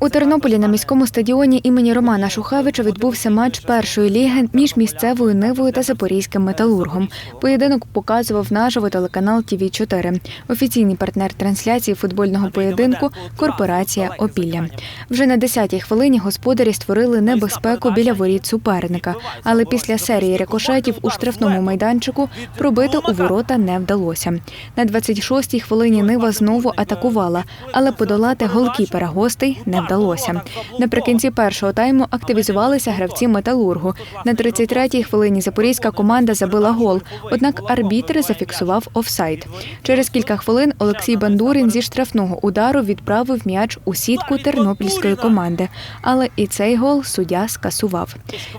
У Тернополі на міському стадіоні імені Романа Шухевича відбувся матч першої ліги між місцевою Нивою та Запорізьким металургом. Поєдинок показував наживо телеканал ТВ 4 Офіційний партнер трансляції футбольного поєдинку корпорація Опілля. Вже на 10-й хвилині господарі створили небезпеку біля воріт суперника, але після серії рикошетів у штрафному майданчику пробити у ворота не вдалося. На 26-й хвилині Нива знову атакувала, але подолати голкіпера гостей не вдалося. Наприкінці першого тайму активізувалися гравці металургу. На 33-й хвилині запорізька команда забила гол, однак арбітр зафіксував офсайд. Через кілька хвилин Олексій Бандурин зі штрафного удару відправив м'яч у сітку тернопільської команди, але і цей гол суддя скасував.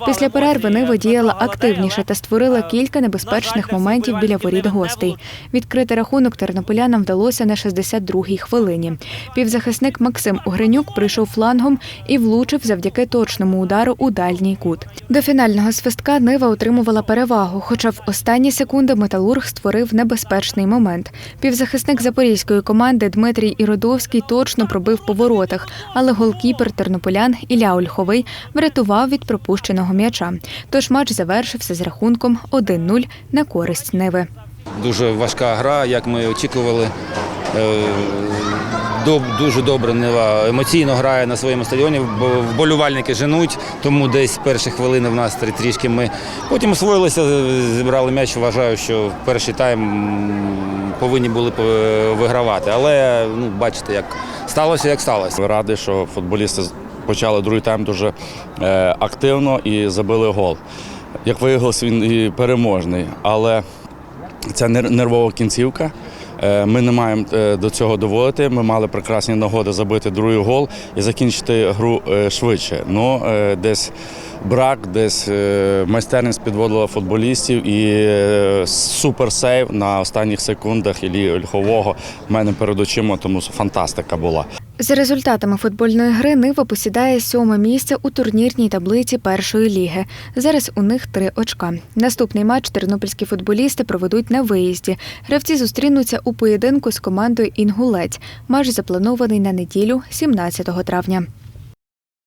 Після перерви Нива діяла активніше та створила кілька небезпечних моментів біля воріт гостей. Відкрити рахунок тернополянам вдалося на 62-й хвилині. Півзахисник Максим Угренюк прийшов флангом і влучив завдяки точному удару у дальній кут. До фінального свистка Нива отримувала перевагу, хоча в останні секунди металург створив небезпечний момент. Півзахисник запорізької команди Дмитрій Іродовський точно пробив по воротах, але голкіпер тернополян Ілля Ольховий врятував від пропущеного м'яча. Тож матч завершився з рахунком 1-0 на користь Ниви. Дуже важка гра, як ми очікували. Дуже добре емоційно грає на своєму стадіоні, бо вболівальники женуть, тому десь перші хвилини в нас трішки ми потім освоїлися, зібрали м'яч. Вважаю, що перший тайм повинні були е, вигравати. Але ну, бачите, як сталося, як сталося. Радий, що футболісти почали другий тайм дуже е, активно і забили гол. Як виявилось, він і переможний. Але це нервова кінцівка. Е, Ми не маємо е, до цього доводити. Ми мали прекрасні нагоди забити другий гол і закінчити гру е, швидше. Ну, десь брак, десь майстерність підводила футболістів і суперсейв на останніх секундах Іллі Ольхового в мене перед очима, тому фантастика була. За результатами футбольної гри Нива посідає сьоме місце у турнірній таблиці першої ліги. Зараз у них три очка. Наступний матч тернопільські футболісти проведуть на виїзді. Гравці зустрінуться у поєдинку з командою Інгулець. Матч запланований на неділю, 17 травня.